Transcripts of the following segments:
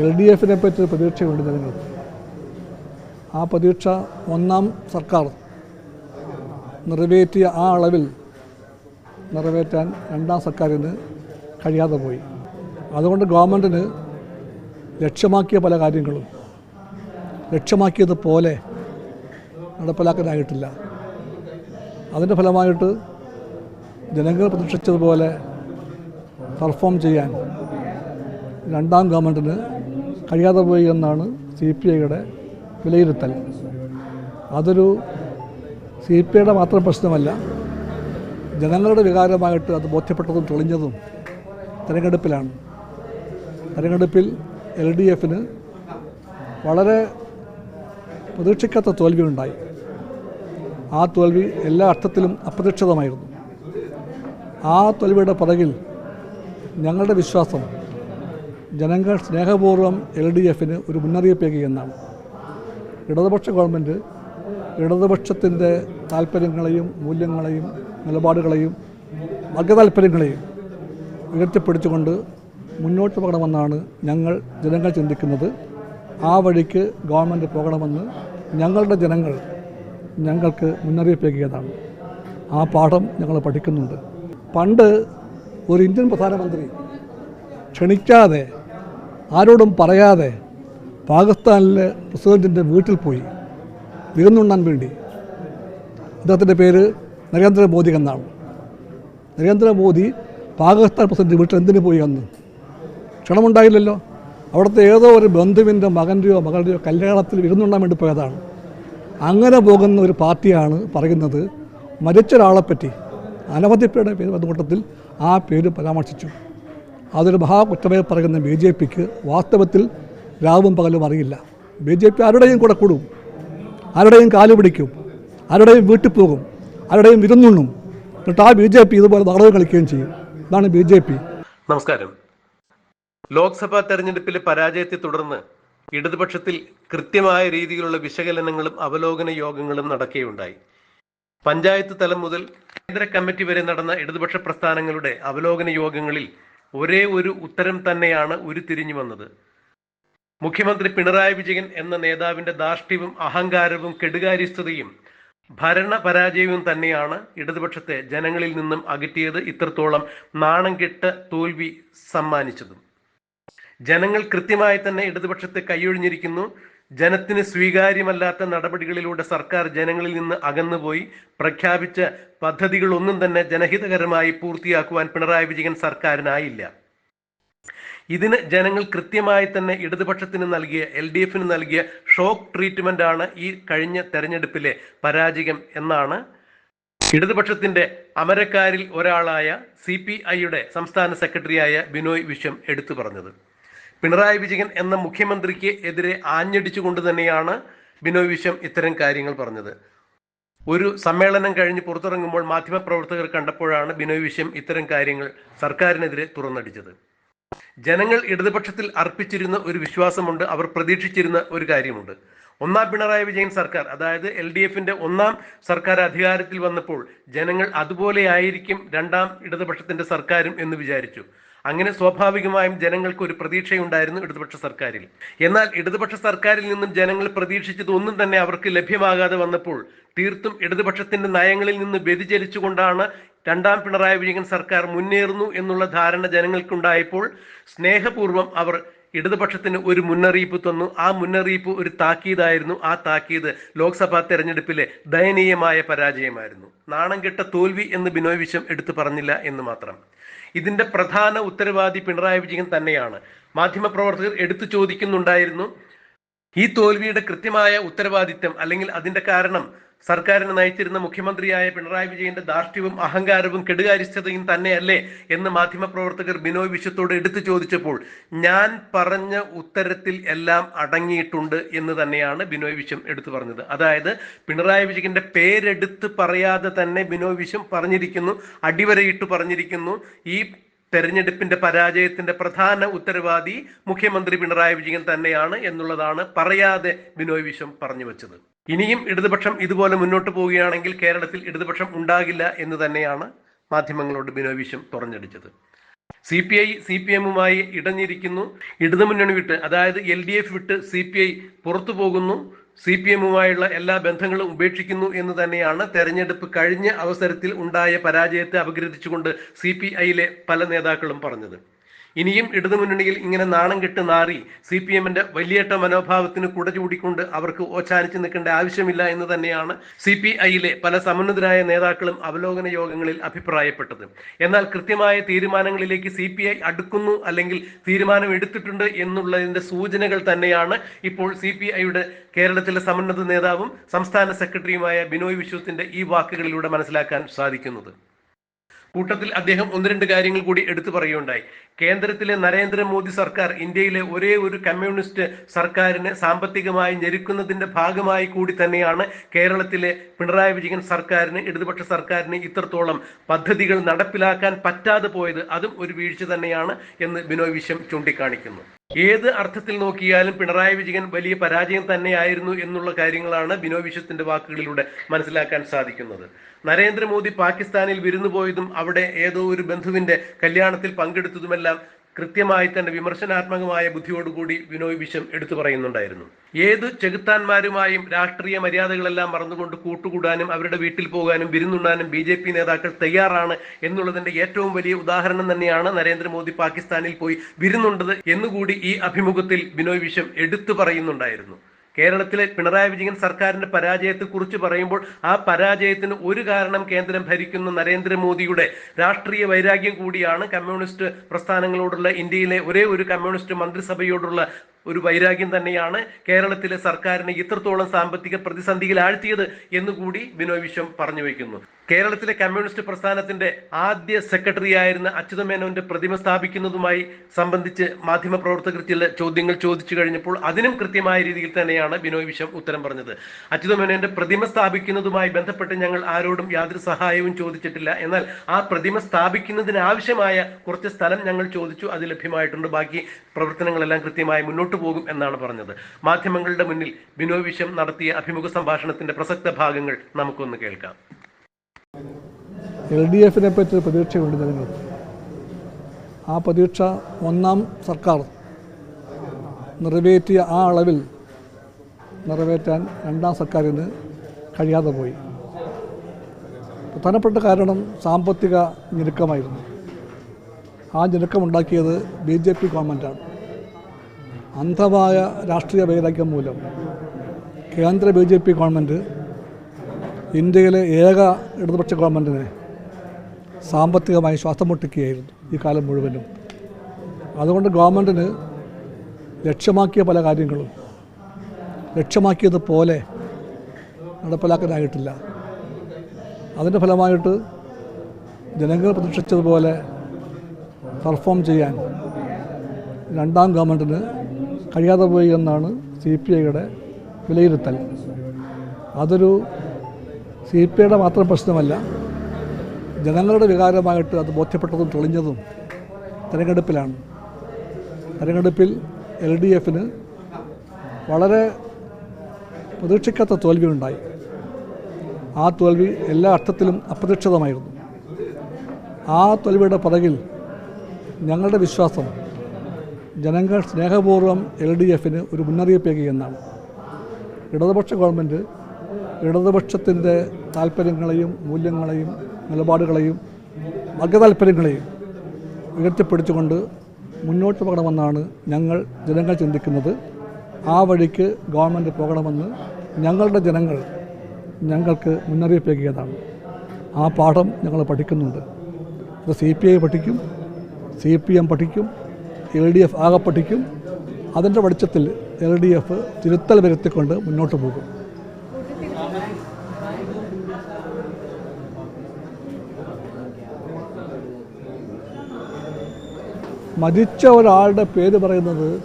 L D എഫിനെ പറ്റി പ്രതീക്ഷയുണ്ട് ജനങ്ങൾക്ക്. ആ പ്രതീക്ഷ ഒന്നാം സർക്കാർ നിറവേറ്റിയ ആ അളവിൽ നിറവേറ്റാൻ രണ്ടാം സർക്കാരിന് കഴിയാതെ പോയി. അതുകൊണ്ട് ഗവൺമെന്റിന് ലക്ഷ്യമാക്കിയ പല കാര്യങ്ങളും ലക്ഷ്യമാക്കിയതുപോലെ നടപ്പിലാക്കാനായിട്ടില്ല. അതിന്റെ ഫലമായിട്ട് ജനങ്ങൾ പ്രതീക്ഷിച്ചതുപോലെ പെർഫോം ചെയ്യാൻ രണ്ടാം ഗവൺമെന്റിന് കഴിയാതെ പോയി എന്നാണ് സി പി ഐയുടെ വിലയിരുത്തൽ. അതൊരു സി പി ഐയുടെ മാത്രം പ്രശ്നമല്ല ജനങ്ങളുടെ വികാരമായിട്ട് അത് ബോധ്യപ്പെട്ടതും തെളിഞ്ഞതും തിരഞ്ഞെടുപ്പിലാണ്. തിരഞ്ഞെടുപ്പിൽ എൽ ഡി എഫിന് വളരെ പ്രതീക്ഷിക്കാത്ത തോൽവി ഉണ്ടായി. ആ തോൽവി എല്ലാ അർത്ഥത്തിലും അപ്രതീക്ഷിതമായിരുന്നു. ആ തോൽവിയുടെ പുറകിൽ ഞങ്ങളുടെ വിശ്വാസം ജനങ്ങൾ സ്നേഹപൂർവം എൽ ഡി എഫിന് ഒരു മുന്നറിയിപ്പ് എന്നാണ്. ഇടതുപക്ഷ ഗവൺമെന്റ് ഇടതുപക്ഷത്തിന്റെ താല്പര്യങ്ങളെയും മൂല്യങ്ങളെയും നിലപാടുകളെയും വർഗതാല്പര്യങ്ങളെയും ഉയർത്തിപ്പിടിച്ചുകൊണ്ട് മുന്നോട്ട് പോകണമെന്നാണ് ഞങ്ങൾ ജനങ്ങൾ ചിന്തിക്കുന്നത്. ആ വഴിക്ക് ഗവൺമെന്റ് പോകണമെന്ന് ഞങ്ങളുടെ ജനങ്ങൾ ഞങ്ങൾക്ക് മുന്നറിയിപ്പേകിയതാണ്. ആ പാഠം ഞങ്ങൾ പഠിക്കുന്നുണ്ട്. പണ്ട് ഒരു ഇന്ത്യൻ പ്രധാനമന്ത്രി ക്ഷണിക്കാതെ ആരോടും പറയാതെ പാകിസ്ഥാനിലെ പ്രസിഡന്റിന്റെ വീട്ടിൽ പോയി വിരുന്നുണ്ണാൻ വേണ്ടി. അദ്ദേഹത്തിന്റെ പേര് നരേന്ദ്രമോദി എന്നാണ്. നരേന്ദ്രമോദി പാകിസ്ഥാൻ പ്രസിഡന്റ് വീട്ടിൽ എന്തിനു പോയി അന്ന് ക്ഷണമുണ്ടായില്ലല്ലോ. അവിടുത്തെ ഏതോ ഒരു ബന്ധുവിന്റെ മകന്റെയോ മകളുടെയോ കല്യാണത്തിൽ വിരുന്നുണ്ണാൻ വേണ്ടി പോയതാണ്. അങ്ങനെ പോകുന്ന ഒരു പാർട്ടിയാണ് പറയുന്നത് മരിച്ച ഒരാളെപ്പറ്റി അനവധി പേര് വന്നുകൂട്ടത്തിൽ ആ പേര് പരാമർശിച്ചു. അതൊരു മഹാകുറ്റമായി പറയുന്ന ബി ജെ പിക്ക് വാസ്തവത്തിൽ രാവും പകലും അറിയില്ല. ബി ജെ പി ആരുടെയും കൂടെ കൂടും. ആരുടെയും കാൽ പിടിക്കും. ആരുടെയും വീട്ടിൽ പോകും. ആരുടെയും വിരുന്നുണ്ണും എന്നിട്ട് ആ ബി ജെ പി ഇതുപോലെ നാടകം കളിക്കുകയും ചെയ്യും. ഇതാണ് ബി ജെ പി. നമസ്കാരം. ലോക്സഭാ തെരഞ്ഞെടുപ്പിലെ പരാജയത്തെ തുടർന്ന് ഇടതുപക്ഷത്തിൽ കൃത്യമായ രീതിയിലുള്ള വിശകലനങ്ങളും അവലോകന യോഗങ്ങളും നടക്കുകയുണ്ടായി. പഞ്ചായത്ത് തലം മുതൽ കേന്ദ്ര കമ്മിറ്റി വരെ നടന്ന ഇടതുപക്ഷ പ്രസ്ഥാനങ്ങളുടെ അവലോകന യോഗങ്ങളിൽ ഒരേ ഒരു ഉത്തരം തന്നെയാണ് ഉരുത്തിരിഞ്ഞു വന്നത്. മുഖ്യമന്ത്രി പിണറായി വിജയൻ എന്ന നേതാവിന്റെ ധാർഷ്ട്യവും അഹങ്കാരവും കെടുകാര്യസ്ഥതയും ഭരണ പരാജയവും തന്നെയാണ് ഇടതുപക്ഷത്തെ ജനങ്ങളിൽ നിന്നും അകറ്റിയത് ഇത്രത്തോളം നാണം കെട്ട തോൽവി സമ്മാനിച്ചതും. ജനങ്ങൾ കൃത്യമായി തന്നെ ഇടതുപക്ഷത്തെ കൈയൊഴിഞ്ഞിരിക്കുന്നു. ജനത്തിന് സ്വീകാര്യമല്ലാത്ത നടപടികളിലൂടെ സർക്കാർ ജനങ്ങളിൽ നിന്ന് അകന്നുപോയി പ്രഖ്യാപിച്ച പദ്ധതികളൊന്നും തന്നെ ജനഹിതകരമായി പൂർത്തിയാക്കുവാൻ പിണറായി വിജയൻ സർക്കാരിനായില്ല. ഇതിന് ജനങ്ങൾ കൃത്യമായി തന്നെ ഇടതുപക്ഷത്തിന് നൽകിയ എൽ ഡി എഫിന് നൽകിയ ഷോക്ക് ട്രീറ്റ്മെന്റ് ആണ് ഈ കഴിഞ്ഞ തെരഞ്ഞെടുപ്പിലെ പരാജയം എന്നാണ് ഇടതുപക്ഷത്തിന്റെ അമരക്കാരിൽ ഒരാളായ സി പി ഐയുടെ സംസ്ഥാന സെക്രട്ടറിയായ ബിനോയ് വിശ്വം എടുത്തു പറഞ്ഞത്. പിണറായി വിജയൻ എന്ന മുഖ്യമന്ത്രിക്ക് എതിരെ ആഞ്ഞടിച്ചുകൊണ്ട് തന്നെയാണ് ബിനോയ് വിശ്വം ഇത്തരം കാര്യങ്ങൾ പറഞ്ഞത്. ഒരു സമ്മേളനം കഴിഞ്ഞ് പുറത്തിറങ്ങുമ്പോൾ മാധ്യമപ്രവർത്തകർ കണ്ടപ്പോഴാണ് ബിനോയ് വിശ്വം ഇത്തരം കാര്യങ്ങൾ സർക്കാരിനെതിരെ തുറന്നടിച്ചത്. ജനങ്ങൾ ഇടതുപക്ഷത്തിൽ അർപ്പിച്ചിരുന്ന ഒരു വിശ്വാസമുണ്ട് അവർ പ്രതീക്ഷിച്ചിരുന്ന ഒരു കാര്യമുണ്ട്. ഒന്നാം പിണറായി വിജയൻ സർക്കാർ അതായത് എൽ ഡി എഫിന്റെ ഒന്നാം സർക്കാർ അധികാരത്തിൽ വന്നപ്പോൾ ജനങ്ങൾ അതുപോലെയായിരിക്കും രണ്ടാം ഇടതുപക്ഷത്തിന്റെ സർക്കാരും എന്ന് വിചാരിച്ചു. അങ്ങനെ സ്വാഭാവികമായും ജനങ്ങൾക്ക് ഒരു പ്രതീക്ഷയുണ്ടായിരുന്നു ഇടതുപക്ഷ സർക്കാരിൽ. എന്നാൽ ഇടതുപക്ഷ സർക്കാരിൽ നിന്നും ജനങ്ങൾ പ്രതീക്ഷിച്ചത് ഒന്നും തന്നെ അവർക്ക് ലഭ്യമാകാതെ വന്നപ്പോൾ തീർത്തും ഇടതുപക്ഷത്തിന്റെ നയങ്ങളിൽ നിന്ന് വ്യതിചലിച്ചുകൊണ്ടാണ് രണ്ടാം പിണറായി വിജയൻ സർക്കാർ മുന്നേറുന്നു എന്നുള്ള ധാരണ ജനങ്ങൾക്കുണ്ടായപ്പോൾ സ്നേഹപൂർവം അവർ ഇടതുപക്ഷത്തിന് ഒരു മുന്നറിയിപ്പ് തന്നു. ആ മുന്നറിയിപ്പ് ഒരു താക്കീതായിരുന്നു. ആ താക്കീത് ലോക്സഭാ തെരഞ്ഞെടുപ്പിലെ ദയനീയമായ പരാജയമായിരുന്നു. നാണം കെട്ട തോൽവി എന്ന് ബിനോയ് വിശ്വം എടുത്തു പറഞ്ഞില്ല എന്ന് മാത്രം. ഇതിന്റെ പ്രധാന ഉത്തരവാദി പിണറായി വിജയൻ തന്നെയാണ്. മാധ്യമപ്രവർത്തകർ എടുത്തു ചോദിക്കുന്നുണ്ടായിരുന്നു ഈ തോൽവിയുടെ കൃത്യമായ ഉത്തരവാദിത്തം അല്ലെങ്കിൽ അതിന്റെ കാരണം സർക്കാരിനെ നയിച്ചിരുന്ന മുഖ്യമന്ത്രിയായ പിണറായി വിജയന്റെ ധാർഷ്ട്യവും അഹങ്കാരവും കെടുകാര്യസ്ഥതയും തന്നെയല്ലേ എന്ന് മാധ്യമപ്രവർത്തകർ ബിനോയ് വിശ്വത്തോട് എടുത്തു ചോദിച്ചപ്പോൾ ഞാൻ പറഞ്ഞ ഉത്തരത്തിൽ എല്ലാം അടങ്ങിയിട്ടുണ്ട് എന്ന് തന്നെയാണ് ബിനോയ് വിശ്വം എടുത്തു പറഞ്ഞത്. അതായത് പിണറായി വിജയന്റെ പേരെടുത്ത് പറയാതെ തന്നെ ബിനോയ് വിശ്വം പറഞ്ഞിരിക്കുന്നു അടിവരയിട്ട് പറഞ്ഞിരിക്കുന്നു. ഈ തെരഞ്ഞെടുപ്പിന്റെ പരാജയത്തിന്റെ പ്രധാന ഉത്തരവാദി മുഖ്യമന്ത്രി പിണറായി വിജയൻ തന്നെയാണ് എന്നുള്ളതാണ് പറയാതെ ബിനോയ് വിശ്വം പറഞ്ഞു വെച്ചത്. ഇനിയും ഇടതുപക്ഷം ഇതുപോലെ മുന്നോട്ട് പോവുകയാണെങ്കിൽ കേരളത്തിൽ ഇടതുപക്ഷം ഉണ്ടാകില്ല എന്ന് തന്നെയാണ് മാധ്യമങ്ങളോട് Binoy Viswam തുറഞ്ഞടിച്ചത്. C P I C P എമ്മുമായി ഇടഞ്ഞിരിക്കുന്നു. ഇടതുമുന്നണി വിട്ട് അതായത് എൽ ഡി എഫ് വിട്ട് സി പി ഐ പുറത്തു പോകുന്നു. സി പി എമ്മുമായുള്ള എല്ലാ ബന്ധങ്ങളും ഉപേക്ഷിക്കുന്നു എന്ന് തന്നെയാണ് തെരഞ്ഞെടുപ്പ് കഴിഞ്ഞ അവസരത്തിൽ ഉണ്ടായ പരാജയത്തെ അപഗ്രഥിച്ചുകൊണ്ട് സി പി ഐയിലെ പല നേതാക്കളും പറഞ്ഞത്. ഇനിയും ഇടതു ഇടതുമുന്നണിയിൽ ഇങ്ങനെ നാണം കെട്ട് നാറി സി പി എമ്മിന്റെ വലിയേട്ട മനോഭാവത്തിന് കുട ചൂടിക്കൊണ്ട് അവർക്ക് ഓച്ചാനിച്ച് നിൽക്കേണ്ട ആവശ്യമില്ല എന്ന് തന്നെയാണ് സി പി ഐയിലെ പല സമന്നതരായ നേതാക്കളും അവലോകന യോഗങ്ങളിൽ അഭിപ്രായപ്പെട്ടത്. എന്നാൽ കൃത്യമായ തീരുമാനങ്ങളിലേക്ക് സി പി ഐ അടുക്കുന്നു അല്ലെങ്കിൽ തീരുമാനം എടുത്തിട്ടുണ്ട് എന്നുള്ളതിന്റെ സൂചനകൾ തന്നെയാണ് ഇപ്പോൾ സി പി ഐയുടെ കേരളത്തിലെ സമന്നത നേതാവും സംസ്ഥാന സെക്രട്ടറിയുമായ ബിനോയ് വിശ്വത്തിന്റെ ഈ വാക്കുകളിലൂടെ മനസ്സിലാക്കാൻ സാധിക്കുന്നത്. കൂട്ടത്തിൽ അദ്ദേഹം ഒന്ന് രണ്ട് കാര്യങ്ങൾ കൂടി എടുത്തു പറയുകയുണ്ടായി. കേന്ദ്രത്തിലെ നരേന്ദ്രമോദി സർക്കാർ ഇന്ത്യയിലെ ഒരേ ഒരു കമ്മ്യൂണിസ്റ്റ് സർക്കാരിനെ സാമ്പത്തികമായി ഞെരുക്കുന്നതിന്റെ ഭാഗമായി കൂടി തന്നെയാണ് കേരളത്തിലെ പിണറായി വിജയൻ സർക്കാരിന് ഇടതുപക്ഷ സർക്കാരിന് ഇത്രത്തോളം പദ്ധതികൾ നടപ്പിലാക്കാൻ പറ്റാതെ പോയത്. അതും ഒരു വീഴ്ച തന്നെയാണ് എന്ന് ബിനോയ് വിശ്വം ചൂണ്ടിക്കാണിക്കുന്നു. ഏത് അർത്ഥത്തിൽ നോക്കിയാലും പിണറായി വിജയൻ വലിയ പരാജയം തന്നെയായിരുന്നു എന്നുള്ള കാര്യങ്ങളാണ് ബിനോയ് വിശ്വത്തിന്റെ വാക്കുകളിലൂടെ മനസ്സിലാക്കാൻ സാധിക്കുന്നത്. നരേന്ദ്രമോദി പാകിസ്ഥാനിൽ വിരുന്നു പോയതും അവിടെ ഏതോ ഒരു ബന്ധുവിന്റെ കല്യാണത്തിൽ പങ്കെടുത്തതുമെല്ലാം കൃത്യമായി തന്നെ വിമർശനാത്മകമായ ബുദ്ധിയോടുകൂടി ബിനോയ് വിശ്വം എടുത്തു പറയുന്നുണ്ടായിരുന്നു. ഏത് ചെകുത്താന്മാരുമായും രാഷ്ട്രീയ മര്യാദകളെല്ലാം മറന്നുകൊണ്ട് കൂട്ടുകൂടാനും അവരുടെ വീട്ടിൽ പോകാനും വിരുന്നുണ്ണാനും ബി ജെ പി നേതാക്കൾ തയ്യാറാണ് എന്നുള്ളതിന്റെ ഏറ്റവും വലിയ ഉദാഹരണം തന്നെയാണ് നരേന്ദ്രമോദി പാകിസ്ഥാനിൽ പോയി വിരുന്നുണ്ടത് എന്നുകൂടി ഈ അഭിമുഖത്തിൽ ബിനോയ് വിശ്വം എടുത്തു പറയുന്നുണ്ടായിരുന്നു. കേരളത്തിലെ പിണറായി വിജയൻ സർക്കാരിന്റെ പരാജയത്തെ കുറിച്ച് പറയുമ്പോൾ ആ പരാജയത്തിന് ഒരു കാരണം കേന്ദ്രം ഭരിക്കുന്ന നരേന്ദ്രമോദിയുടെ രാഷ്ട്രീയ വൈരാഗ്യം കൂടിയാണ് കമ്മ്യൂണിസ്റ്റ് പ്രസ്ഥാനങ്ങളോടുള്ള ഇന്ത്യയിലെ ഒരേ ഒരു കമ്മ്യൂണിസ്റ്റ് മന്ത്രിസഭയോടുള്ള ഒരു വൈരാഗ്യം തന്നെയാണ് കേരളത്തിലെ സർക്കാരിനെ ഇത്രത്തോളം സാമ്പത്തിക പ്രതിസന്ധിയിൽ ആഴ്ത്തിയത് എന്നുകൂടി ബിനോയ് വിശ്വം പറഞ്ഞു വയ്ക്കുന്നു. കേരളത്തിലെ കമ്മ്യൂണിസ്റ്റ് പ്രസ്ഥാനത്തിന്റെ ആദ്യ സെക്രട്ടറി ആയിരുന്ന അച്യുതമേനോന്റെ പ്രതിമ സ്ഥാപിക്കുന്നതുമായി സംബന്ധിച്ച് മാധ്യമപ്രവർത്തകർ ചില ചോദ്യങ്ങൾ ചോദിച്ചു കഴിഞ്ഞപ്പോൾ അതിനും കൃത്യമായ രീതിയിൽ തന്നെയാണ് ബിനോയ് വിശ്വം ഉത്തരം പറഞ്ഞത്. അച്യുതമേനോന്റെ പ്രതിമ സ്ഥാപിക്കുന്നതുമായി ബന്ധപ്പെട്ട് ഞങ്ങൾ ആരോടും യാതൊരു സഹായവും ചോദിച്ചിട്ടില്ല. എന്നാൽ ആ പ്രതിമ സ്ഥാപിക്കുന്നതിന് ആവശ്യമായ കുറച്ച് സ്ഥലം ഞങ്ങൾ ചോദിച്ചു. അത് ലഭ്യമായിട്ടുണ്ട്. ബാക്കി പ്രവർത്തനങ്ങളെല്ലാം കൃത്യമായി മുന്നോട്ട് പോകും എന്നാണ് പറഞ്ഞത്. മാധ്യമങ്ങളുടെ മുന്നിൽ ബിനോയ് വിശ്വം നടത്തിയ അഭിമുഖ സംഭാഷണത്തിന്റെ പ്രസക്ത ഭാഗങ്ങൾ നമുക്കൊന്ന് കേൾക്കാം. എൽ ഡി എഫിനെ പറ്റി പ്രതീക്ഷയുണ്ട് ജനങ്ങൾക്ക് ആ പ്രതീക്ഷ ഒന്നാം സർക്കാർ നിറവേറ്റിയ ആ അളവിൽ നിറവേറ്റാൻ രണ്ടാം സർക്കാരിന് കഴിയാതെ പോയി. പ്രധാനപ്പെട്ട കാരണം സാമ്പത്തിക ഞെരുക്കമായിരുന്നു. ആ ഞെരുക്കമുണ്ടാക്കിയത് ബി ജെ പി ഗവൺമെന്റാണ്. അന്ധമായ രാഷ്ട്രീയ വൈരാഗ്യം മൂലം കേന്ദ്ര ബി ജെ പി ഗവൺമെന്റ് ഇന്ത്യയിലെ ഏക ഇടതുപക്ഷ ഗവൺമെന്റിനെ സാമ്പത്തികമായി ശ്വാസം മുട്ടിക്കുകയായിരുന്നു ഈ കാലം മുഴുവനും. അതുകൊണ്ട് ഗവൺമെന്റിന് ലക്ഷ്യമാക്കിയ പല കാര്യങ്ങളും ലക്ഷ്യമാക്കിയതുപോലെ നടപ്പിലാക്കാനായിട്ടില്ല. അതിന്റെ ഫലമായിട്ട് ജനങ്ങൾ പ്രതീക്ഷിച്ചതുപോലെ പെർഫോം ചെയ്യാൻ രണ്ടാം ഗവൺമെന്റിന് കഴിയാതെ പോയി എന്നാണ് സി പി ഐയുടെ വിലയിരുത്തൽ. അതൊരു സി പി ഐയുടെ മാത്രം പ്രശ്നമല്ല ജനങ്ങളുടെ വികാരമായിട്ട് അത് ബോധ്യപ്പെട്ടതും തെളിഞ്ഞതും തിരഞ്ഞെടുപ്പിലാണ്. തിരഞ്ഞെടുപ്പിൽ എൽ ഡി എഫിന് വളരെ പ്രതീക്ഷിക്കാത്ത തോൽവി ഉണ്ടായി. ആ തോൽവി എല്ലാ അർത്ഥത്തിലും അപ്രതീക്ഷിതമായിരുന്നു. ആ തോൽവിയുടെ പുറകിൽ ഞങ്ങളുടെ വിശ്വാസം ജനങ്ങൾ സ്നേഹപൂർവം എൽ ഡി എഫിന് ഒരു മുന്നറിയിപ്പേകി എന്നാണ്. ഇടതുപക്ഷ ഗവൺമെന്റ് ഇടതുപക്ഷത്തിന്റെ താല്പര്യങ്ങളെയും മൂല്യങ്ങളെയും നിലപാടുകളെയും വർഗതാല്പര്യങ്ങളെയും ഉയർത്തിപ്പിടിച്ചുകൊണ്ട് മുന്നോട്ട് പോകണമെന്നാണ് ഞങ്ങൾ ജനങ്ങൾ ചിന്തിക്കുന്നത്. ആ വഴിക്ക് ഗവൺമെന്റ് പോകണമെന്ന് ഞങ്ങളുടെ ജനങ്ങൾ ഞങ്ങൾക്ക് മുന്നറിയിപ്പേകിയതാണ്. ആ പാഠം ഞങ്ങൾ പഠിക്കുന്നുണ്ട്. അത് സി പി ഐ പഠിക്കും സി പി എം പഠിക്കും എൽ ഡി എഫ് ആകെ പഠിക്കും അതിന്റെ വെളിച്ചത്തിൽ എൽ ഡി എഫ് തിരുത്തൽ വരുത്തിക്കൊണ്ട് മുന്നോട്ട് പോകും. മരിച്ച ഒരാളുടെ പേര് പറയുന്നത്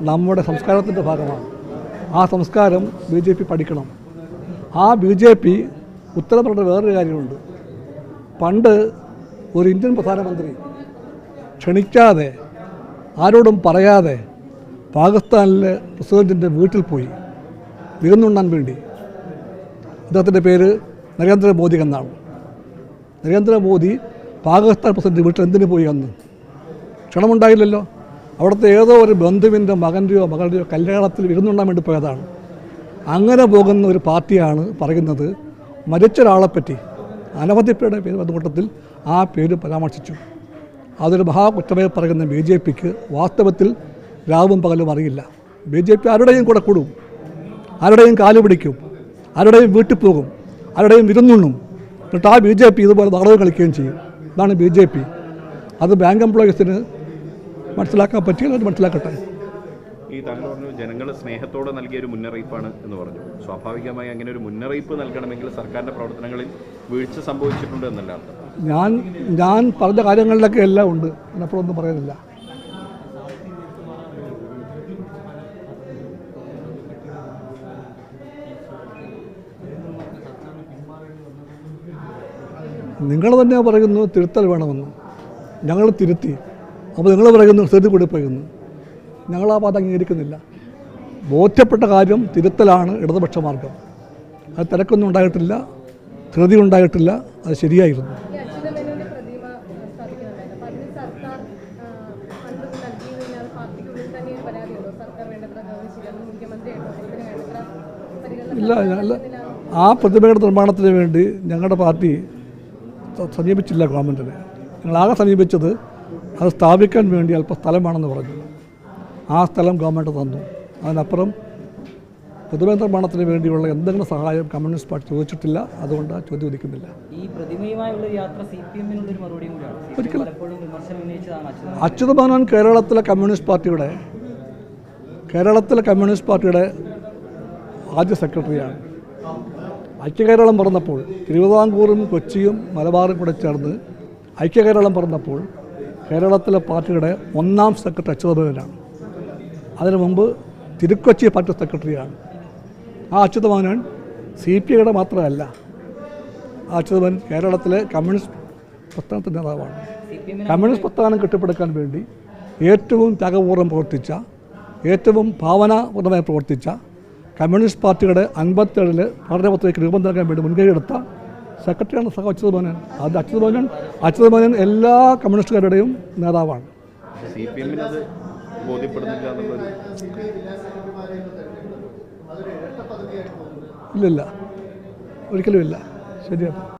നമ്മുടെ സംസ്കാരത്തിന്റെ ഭാഗമാണ്. ആ സംസ്കാരം ബി ജെ പി പഠിക്കണം. ആ ബി ജെ പി ഉത്തരം പറഞ്ഞ വേറൊരു കാര്യമുണ്ട്. പണ്ട് ഒരു ഇന്ത്യൻ പ്രധാനമന്ത്രി ക്ഷണിക്കാതെ ആരോടും പറയാതെ പാകിസ്ഥാനിലെ പ്രസിഡന്റിന്റെ വീട്ടിൽ പോയി വിരുന്നുണ്ണാൻ വേണ്ടി. അദ്ദേഹത്തിന്റെ പേര് നരേന്ദ്രമോദി എന്നാണ്. നരേന്ദ്രമോദി പാകിസ്ഥാൻ പ്രസിഡന്റ് വീട്ടിൽ എന്തിനു പോയി അന്ന് ക്ഷണമുണ്ടായില്ലല്ലോ. അവിടുത്തെ ഏതോ ഒരു ബന്ധുവിന്റെ മകന്റെയോ മകളുടെയോ കല്യാണത്തിൽ വിരുന്നുണ്ണാൻ വേണ്ടി പോയതാണ്. അങ്ങനെ പോകുന്ന ഒരു പാർട്ടിയാണ് പറയുന്നത് മരിച്ച ഒരാളെപ്പറ്റി അനവധി പേരുടെ പേര് വന്ന ആ പേര് പരാമർശിച്ചു. അതൊരു മഹാകുറ്റമായി പറയുന്ന ബി ജെ പിക്ക് വാസ്തവത്തിൽ രാവും പകലും അറിയില്ല. ബി ജെ പി ആരുടെയും കൂടെ കൂടും. ആരുടെയും കാലു പിടിക്കും. ആരുടെയും വീട്ടിൽ പോകും. ആരുടെയും വിരുന്നുണ്ണും. എന്നിട്ട് ആ ബി ജെ പി ഇതുപോലെ നാടകം കളിക്കുകയും ചെയ്യും. ഇതാണ് ബി ജെ പി. അത് ബാങ്ക് എംപ്ലോയീസിന് മനസ്സിലാക്കാൻ അത് മനസ്സിലാക്കട്ടെ. ഈ താങ്കൾ പറഞ്ഞു ജനങ്ങൾ സ്നേഹത്തോടെ നൽകിയ ഒരു മുന്നറിയിപ്പാണ് എന്ന് പറഞ്ഞു. സ്വാഭാവികമായി അങ്ങനെ ഒരു മുന്നറിയിപ്പ് നൽകണമെങ്കിൽ സർക്കാരിന്റെ പ്രവർത്തനങ്ങളിൽ വീഴ്ച സംഭവിച്ചിട്ടുണ്ട് എന്നല്ല ഞാൻ ഞാൻ പറഞ്ഞ കാര്യങ്ങളിലൊക്കെ എല്ലാം ഉണ്ട്. അതിനപ്പുറമൊന്നും പറയുന്നില്ല. നിങ്ങൾ തന്നെ പറയുന്നു തിരുത്തൽ വേണമെന്ന്. ഞങ്ങൾ തിരുത്തി. അപ്പോൾ നിങ്ങൾ പറയുന്നു കൂടി പറയുന്നു. ഞങ്ങൾ ആ പാത അംഗീകരിക്കുന്നില്ല. ബോധ്യപ്പെട്ട കാര്യം തിരുത്തലാണ് ഇടതുപക്ഷ മാർഗം. അത് തിരക്കൊന്നും ഉണ്ടായിട്ടില്ല ധൃതി ഉണ്ടായിട്ടില്ല അത് ശരിയായിരുന്നു. ഇല്ല അല്ല ആ പ്രതിമയുടെ നിർമ്മാണത്തിന് വേണ്ടി ഞങ്ങളുടെ പാർട്ടി സമീപിച്ചില്ല ഗവൺമെന്റിനെ ഞങ്ങളാകെ സമീപിച്ചത് അത് സ്ഥാപിക്കാൻ വേണ്ടി അല്പം സ്ഥലമാണെന്ന് പറഞ്ഞു. ആ സ്ഥലം ഗവൺമെന്റ് തന്നു. അതിനപ്പുറം പ്രതിമ നിർമ്മാണത്തിന് വേണ്ടിയുള്ള എന്തെങ്കിലും സഹായം കമ്മ്യൂണിസ്റ്റ് പാർട്ടി ചോദിച്ചിട്ടില്ല. അതുകൊണ്ട് ചോദ്യം ഉദിക്കുന്നില്ല. ഈ പ്രതിമയുമായുള്ള യാത്ര സി പി എമ്മിനുള്ള ഒരു മറുപടിയും കൂടിയാണ് സി പി എം പലപ്പോഴും വിമർശനം ഉന്നയിച്ചതാണ് കേരളത്തിലെ കമ്മ്യൂണിസ്റ്റ് പാർട്ടിയുടെ കേരളത്തിലെ കമ്മ്യൂണിസ്റ്റ് പാർട്ടിയുടെ ആദ്യ സെക്രട്ടറിയാണ്. ഐക്യകേരളം പറഞ്ഞപ്പോൾ തിരുവിതാംകൂറും കൊച്ചിയും മലബാറും കൂടെ ചേർന്ന് ഐക്യകേരളം പറഞ്ഞപ്പോൾ കേരളത്തിലെ പാർട്ടിയുടെ ഒന്നാം സെക്രട്ടറി അച്യുതമേനോനാണ്. അതിനു മുമ്പ് തിരുക്കൊച്ചി പാർട്ടി സെക്രട്ടറിയാണ്. ആ അച്യുതമോഹനൻ സി പി ഐയുടെ മാത്രമല്ല ആ അച്യുതമേനോൻ കേരളത്തിലെ കമ്മ്യൂണിസ്റ്റ് പ്രസ്ഥാനത്തിന്റെ നേതാവാണ്. കമ്മ്യൂണിസ്റ്റ് പ്രസ്ഥാനം കെട്ടിപ്പടുക്കാൻ വേണ്ടി ഏറ്റവും ത്യാഗപൂർവം പ്രവർത്തിച്ച ഏറ്റവും ഭാവനാപൂർണമായി പ്രവർത്തിച്ച കമ്മ്യൂണിസ്റ്റ് പാർട്ടിയുടെ അൻപത്തേഴിൽ പഠനപത്രയ്ക്ക് രൂപം നൽകാൻ വേണ്ടി മുൻകൈ എടുത്ത സെക്രട്ടറിയാണ് സഹ അച്യുതമോനൻ അത് അച്യുതമോനൻ അച്യുതമോനൻ എല്ലാ കമ്മ്യൂണിസ്റ്റുകാരുടെയും നേതാവാണ്. സി പി ബോധ്യപ്പെടുന്നില്ല എന്നുള്ളൊരു ഇല്ലില്ല. ഒരിക്കലും ഇല്ല ശരിയാണ്.